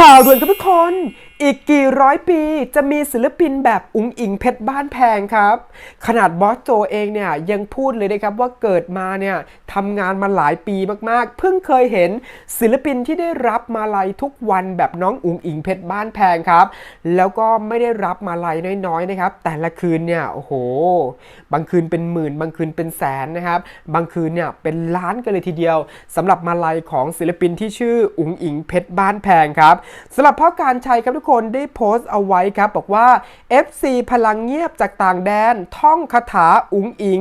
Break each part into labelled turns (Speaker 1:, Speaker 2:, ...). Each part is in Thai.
Speaker 1: ข่าวด่วนครับทุกคน อีกกี่ร้อยปีจะมีศิลปินแบบอุ๋งอิงเพชรบ้านแพงครับ ขนาดบอสโจเองเนี่ยยังพูดเลยนะครับว่าเกิดมาเนี่ยทำงานมาหลายปีมากๆ เพิ่งเคยเห็นศิลปินที่ได้รับมาลัยทุกวันแบบน้องอุ๋งอิงเพชรบ้านแพงครับ แล้วก็ไม่ได้รับมาลัยน้อยๆนะครับ แต่ละคืนเนี่ยโอ้โห บางคืนเป็นหมื่น บางคืนเป็นแสนนะครับ บางคืนเนี่ยเป็นล้านกันเลยทีเดียวสำหรับมาลัยของศิลปินที่ชื่ออุ๋งอิงเพชรบ้านแพงครับสำหรับพ่อการชัยครับทุกคนคนได้โพสต์เอาไว้ครับ บอกว่า FC พลังเงียบจากต่างแดน ท่องคาถาอุ๋งอิง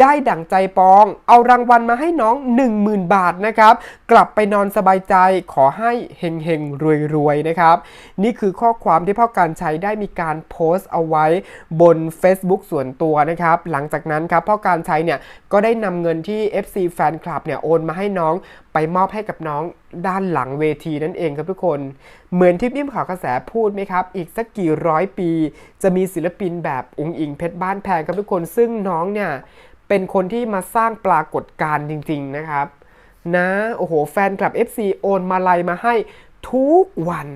Speaker 1: ได้ดั่งใจปอง เอารางวัลมาให้น้อง 10,000 บาทนะครับ กลับไปนอนสบายใจขอให้เฮงเฮงรวยรวยๆนะครับ นี่คือข้อความที่พ่อการใชัยได้มีการโพสต์เอาไว้บน Facebook ส่วนตัวนะครับ หลังจากนั้นครับพ่อการใชัยเนี่ยก็ได้นำเงินที่ FC แฟนคลับเนี่ยโอนมาให้น้องไปมอบให้กับน้องด้านหลังเวทีนั่นเองครับทุกคน เหมือนที่พิมข่าวกระแสพูดไหมครับ อีกสักกี่ร้อยปี จะมีศิลปินแบบองค์อิงเพชรบ้านแพงครับทุกคน ซึ่งน้องเนี่ยเป็นคนที่มาสร้างปรากฏการณ์จริง ๆนะครับ นะ โอ้โห แฟนคลับ FC โอนมาลัยมาให้ทุกวัน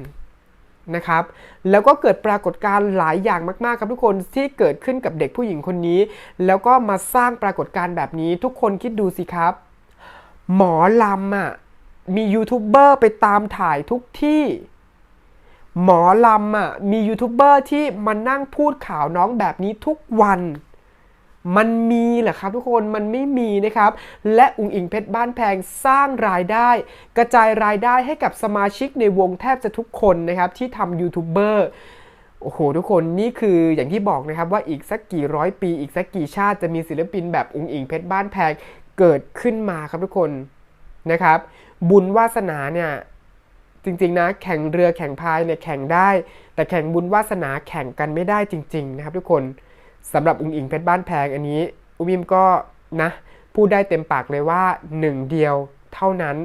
Speaker 1: นะครับ แล้วก็เกิดปรากฏการณ์หลายอย่างมาก ๆ ครับทุกคนที่เกิดขึ้นกับเด็กผู้หญิงคนนี้ แล้วก็มาสร้างปรากฏการณ์แบบนี้ทุกคนคิดดูสิครับ หมอลำอะมียูทูบเบอร์ไปตามถ่ายทุกที่ หมอลำอะมียูทูบเบอร์ที่มานั่งพูดข่าวน้องแบบนี้ทุกวัน มันมีเหรอครับทุกคนมันไม่มีนะครับ และอุ๋งอิงเพชรบ้านแพงสร้างรายได้ กระจายรายได้ให้กับสมาชิกในวงแทบจะทุกคนนะครับ ที่ทำยูทูบเบอร์โอ้โหทุกคนนี่คืออย่างที่บอกนะครับว่าอีกสักกี่ร้อยปี อีกสักกี่ชาติจะมีศิลปินแบบอุ๋งอิงเพชรบ้านแพง เกิดขึ้นมาครับทุกคนนะครับ บุญวาสนาเนี่ยจริงๆนะแข่งเรือแข่งพายเนี่ยแข่งได้ แต่แข่งบุญวาสนาแข่งกันไม่ได้จริง ๆ นะครับทุกคนสำหรับอุ้งอิงเพชรบ้านแพงอันนี้อุมิมก็นะพูดได้เต็มปากเลยว่าหนึ่งเดียวเท่านั้น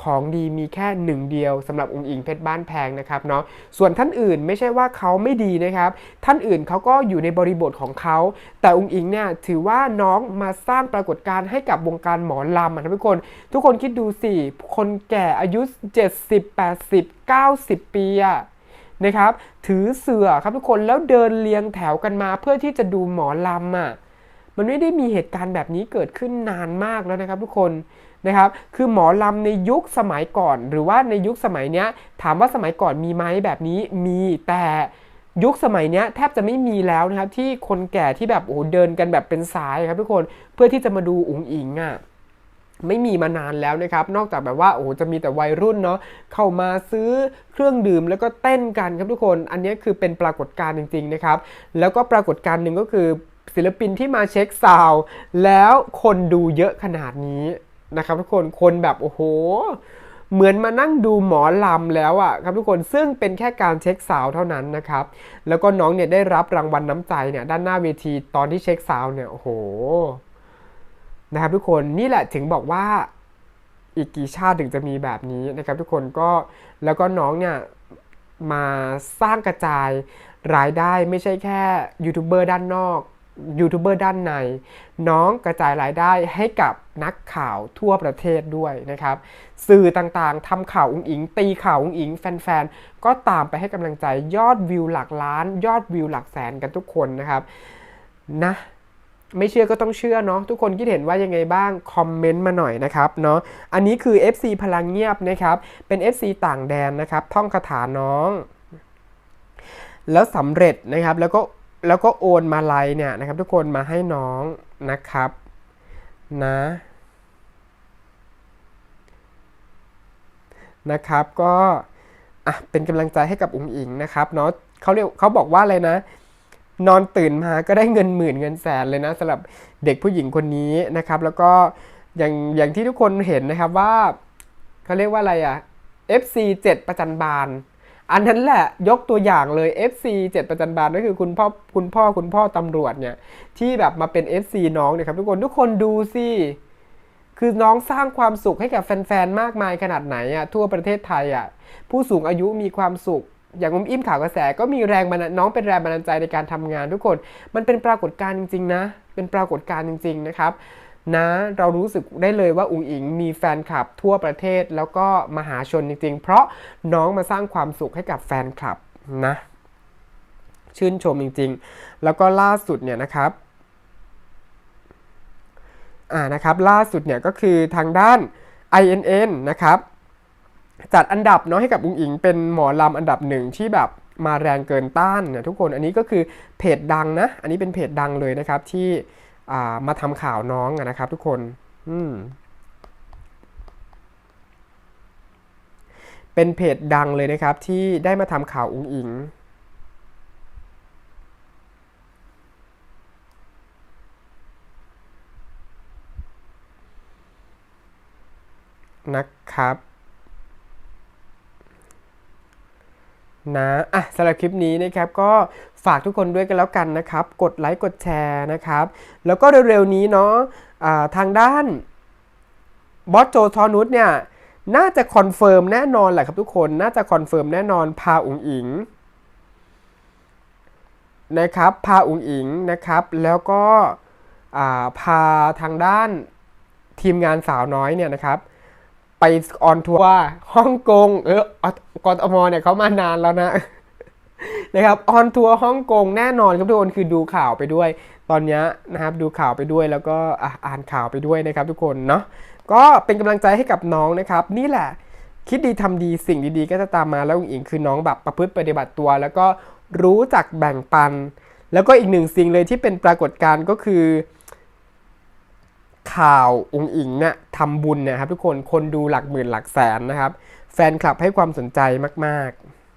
Speaker 1: ของดีมีแค่หนึ่งเดียวสำหรับอุ๋งอิงเพชรบ้านแพงนะครับเนาะส่วนท่านอื่นไม่ใช่ว่าเขาไม่ดีนะครับ ท่านอื่นเขาก็อยู่ในบริบทของเขา แต่อุ๋งอิงเนี่ยถือว่าน้องมาสร้างปรากฏการณ์ให้กับวงการหมอลำนะทุกคน ทุกคนคิดดูสิ คนแก่อายุ 70 80 90 ปีอะนะครับถือเสือครับทุกคนแล้วเดินเรียงแถวกันมาเพื่อที่จะดูหมอลำอะมันไม่ได้มีเหตุการณ์แบบนี้เกิดขึ้นนานมากแล้วนะครับทุกคน นะครับ คือหมอลำในยุคสมัยก่อน หรือว่าในยุคสมัยเนี้ยถามว่าสมัยก่อนมีไหมแบบนี้มีแต่ยุคสมัยเนี้ยแทบจะไม่มีแล้วนะครับ ที่คนแก่ที่แบบโอ้โหเดินกันแบบเป็นสายครับทุกคนเพื่อที่จะมาดูอุ๋งอิงอะไม่มีมานานแล้วนะครับ นอกจากแบบว่าโอ้โหจะมีแต่วัยรุ่นเนาะเข้ามาซื้อเครื่องดื่มแล้วก็เต้นกันครับทุกคน อันนี้คือเป็นปรากฏการณ์จริง ๆนะครับ แล้วก็ปรากฏการณ์หนึ่งก็คือศิลปินที่มาเช็คซาวแล้วคนดูเยอะขนาดนี้ นะครับทุกคนคนแบบโอ้โห เหมือนมานั่งดูหมอลำแล้วอะครับทุกคนซึ่งเป็นแค่การเช็คซาวเท่านั้นนะครับ แล้วก็น้องเนี่ยได้รับรางวัลน้ำใจเนี่ยด้านหน้าเวทีตอนที่เช็คซาวเนี่ยโอ้โหนะครับทุกคนนี่แหละถึงบอกว่าอีกกี่ชาติถึงจะมีแบบนี้นะครับ ทุกคนก็แล้วก็น้องเนี่ยมาสร้างกระจายรายได้ไม่ใช่แค่ยูทูบเบอร์ด้านนอก ยูทูบเบอร์ด้านใน น้องกระจายรายได้ให้กับนักข่าวทั่วประเทศด้วยนะครับ สื่อต่างๆทำข่าวอุ้งอิง ตีข่าวอุ้งอิง แฟนๆ ก็ตามไปให้กำลังใจยอดวิวหลักล้าน ยอดวิวหลักแสนกันทุกคนนะครับนะไม่เชื่อก็ต้องเชื่อเนาะทุกคนคิดเห็นว่ายังไงบ้าง คอมเมนต์มาหน่อยนะครับเนาะอันนี้คือ FC พลังเงียบนะครับ เป็น FC ต่างแดนนะครับ ท่องคาถาน้อง แล้วสำเร็จนะครับแล้วก็ แล้วก็โอนมาไลยเนี่ยนะครับ ทุกคนมาให้น้องนะครับนะนะครับก็อะเป็นกำลังใจให้กับอุ๋งอิงนะครับเนาะเขาเรียกเขาบอกว่าอะไรนะ นอนตื่นมาก็ได้เงินหมื่นเงินแสนเลยนะสำหรับเด็กผู้หญิงคนนี้นะครับ แล้วก็อย่างอย่างที่ทุกคนเห็นนะครับว่าเขาเรียกว่าอะไรอะ FC 7 ประจันบาน อันนั้นแหละยกตัวอย่างเลย FC 7 ประจันบานก็คือคุณพ่อคุณพ่อคุณพ่อตำรวจเนี่ยที่แบบมาเป็น FC น้องเนี่ยครับทุกคนทุกคนดูสิคือน้องสร้างความสุขให้กับแฟนๆ มากมายขนาดไหนอะทั่วประเทศไทยอะผู้สูงอายุมีความสุข อย่างอมอิ่มข่าวกระแสก็มีแรงบันน้องเป็นแรงบันดาลใจในการทำงานทุกคน มันเป็นปรากฏการณ์จริง ๆ นะ เป็นปรากฏการณ์จริง ๆ นะครับ นะ เรารู้สึกได้เลยว่าอุ๋งอิงมีแฟนคลับทั่วประเทศแล้วก็มหาชนจริง ๆ เพราะน้องมาสร้างความสุขให้กับแฟนคลับนะ ชื่นชมจริง ๆ แล้วก็ล่าสุดเนี่ยนะครับอ่านะครับล่าสุดเนี่ยก็คือทางด้าน INN นะครับจัดอันดับเนาะให้กับอุ๋งอิง เป็นหมอลำอันดับหนึ่งที่แบบมาแรงเกินต้านเนี่ยทุกคนอันนี้ก็คือเพจดังนะ อันนี้เป็นเพจดังเลยนะครับที่ มาทำข่าวน้องนะครับ ทุกคน อืมเป็นเพจดังเลยนะครับที่ได้มาทำข่าวอุ๋งอิง นะครับ นะอะสำหรับคลิปนี้นะครับก็ฝากทุกคนด้วยกันแล้วกันนะครับ กดไลค์กดแชร์นะครับ แล้วก็เร็วๆนี้เนาะอ่าทางด้านบอสโจทอนุสเนี่ยน่าจะคอนเฟิร์มแน่นอนแหละครับทุกคนน่าจะคอนเฟิร์มแน่นอนพาอุ๋งอิงนะครับพาอุ๋งอิงนะครับ แล้วก็พาทางด้านทีมงานสาวน้อยเนี่ยนะครับ ไปออนทัวร์ฮ่องกงเออกรทมเนี่ยเขามานานแล้วนะนะครับออนทัวร์ฮ่องกงแน่นอนครับทุกคนคือดูข่าวไปด้วย ตอนนี้นะครับดูข่าวไปด้วยแล้วก็อ่านข่าวไปด้วยนะครับ ทุกคนเนาะก็เป็นกำลังใจให้กับน้องนะครับ นี่แหละคิดดีทำดีสิ่งดีๆ ก็จะตามมาแล้วอิงคือน้องแบบประพฤติปฏิบัติตัว แล้วก็รู้จักแบ่งปัน แล้วก็อีกหนึ่งสิ่งเลยที่เป็นปรากฏการณ์ก็คือ ข่าวองค์อิงเนี่ยทำบุญเนี่ยครับทุกคนคนดูหลักหมื่นหลักแสนนะครับ แฟนคลับให้ความสนใจมาก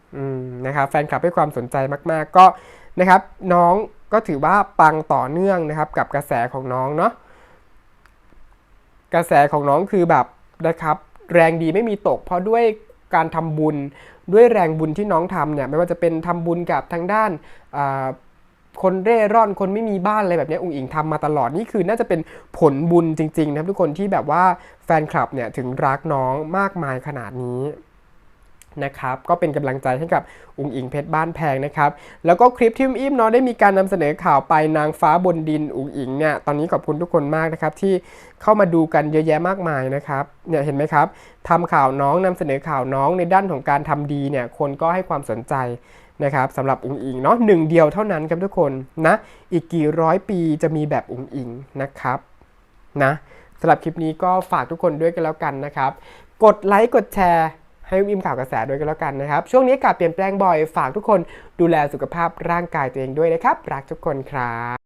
Speaker 1: ๆนะครับแฟนคลับให้ความสนใจมากๆ ก็นะครับ น้องก็ถือว่าปังต่อเนื่องนะครับ กับกระแสของน้องเนาะกระแสของน้องคือแบบนะครับแรงดีไม่มีตก เพราะด้วยการทำบุญด้วยแรงบุญที่น้องทำเนี่ยไม่ว่าจะเป็นทำบุญกับทางด้านา คนเร่ร่อนคนไม่มีบ้านอะไรแบบนี้อุ๋งอิงทำมาตลอดนี่คือน่าจะเป็นผลบุญจริงๆนะครับทุกคนที่แบบว่าแฟนคลับเนี่ยถึงรักน้องมากมายขนาดนี้นะครับก็เป็นกำลังใจให้กับอุ๋งอิงเพชรบ้านแพงนะครับ แล้วก็คลิปที่อุ้มอิ่มเนาะได้มีการนำเสนอข่าวไปนางฟ้าบนดินอุ๋งอิงเนี่ยตอนนี้ขอบคุณทุกคนมากนะครับที่เข้ามาดูกันเยอะแยะมากมายนะครับเนี่ยเห็นไหมครับทำข่าวน้องนำเสนอข่าวน้องในด้านของการทำดีเนี่ยคนก็ให้ความสนใจ นะครับสำหรับอุงอิงเนาะหนึ่งเดียวเท่านั้นครับทุกคนนะอีกกี่ร้อยปีจะมีแบบอุงอิงนะครับนะสำหรับคลิปนี้ก็ฝากทุกคนด้วยกันแล้วกันนะครับ กดไลค์กดแชร์ให้อิมข่าวกระแสด้วยกันแล้วกันนะครับ ช่วงนี้อากาศเปลี่ยนแปลงบ่อยฝากทุกคนดูแลสุขภาพร่างกายตัวเองด้วยนะครับ รักทุกคนครับ